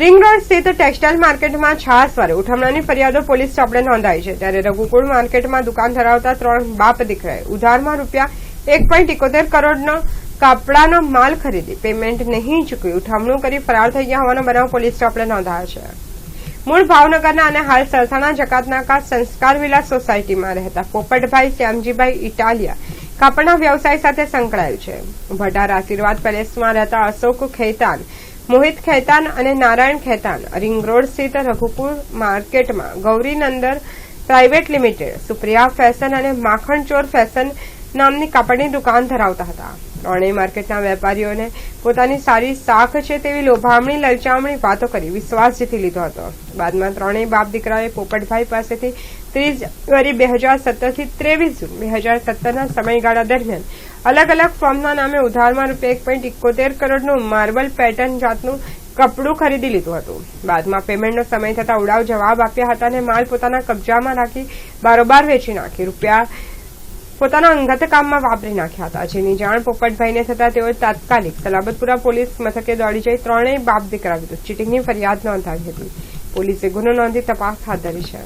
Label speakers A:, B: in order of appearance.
A: Ring road સ્થિત textile માર્કેટમાં છાસવારે ઉઠમણાની ફરિયાદો પોલીસ ચોપડે નોંધાઈ છે. ત્યારે રઘુકુળ માર્કેટમાં દુકાન ધરાવતા ત્રણ બાપ દીકરાએ ઉધારમાં રૂપિયા એક પોઈન્ટ ઇકોતેર કરોડનો કાપડાનો માલ ખરીદી. પેમેન્ટ નહીં ચૂકવી ઉઠમણું કરી ફરાર થઈ ગયા હોવાનો બનાવ પોલીસ ચોપડે નોંધાયો છે. મૂળ ભાવનગરના અને હાલ સરસાણા જકાતનાકા સંસ્કાર વિલા સોસાયટીમાં રહેતા પોપટભાઈ શ્યામજીભાઈ ઇટાલિયા કાપડના વ્યવસાય સાથે સંકળાયેલ છે. ભટાર આશીર્વાદ પેલેસમાં રહેતા અશોક ખેતાન મોહિત ખેતાન અને નારાયણ ખેતાન, રિંગ રોડ સ્થિત રઘુપુર માર્કેટમાં Gaurinandar private limited, Supriya fashion અને માખણચોર ફેશન નામની કાપડની દુકાન ધરાવતા હતા. ત્રણેય માર્કેટના વેપારીઓને પોતાની સારી સાખ છે તેવી લોભામણી, લલચામણી વાતો કરી વિશ્વાસ જીતી લીધો હતો. બાદમાં ત્રણેય બાપ દીકરાએ પોપટભાઈ પાસેથી ત્રીસ જાન્યુઆરી બે હજાર સત્તરથી ત્રેવીસ જૂન બે હજાર સત્તરના સમયગાળા દરમિયાન અલગ અલગ ફોર્મના નામે ઉધારમાં રૂપિયા એક પોઈન્ટ ઇકોતેર કરોડનું માર્બલ પેટર્ન જાતનું કપડું ખરીદી લીધું હતું. બાદમાં પેમેન્ટનો સમય થતાં ઉડાવ જવાબ આપ્યા હતા અને માલ પોતાના કબજામાં રાખી બારોબાર વેચી નાખી. રૂપિયા પોતાના અંગત કામમાં વાપરી નાખ્યા હતા. જેની જાણ પોપટભાઈને થતા તેઓ તાત્કાલિક સલાબતપુરા પોલીસ મથકે દોડી જઈ ત્રણેય બાપ દીકરા વિરુદ્ધ ચીટીંગની ફરિયાદ નોંધાવી હતી. પોલીસે ગુનો નોંધી તપાસ હાથ ધરી છે.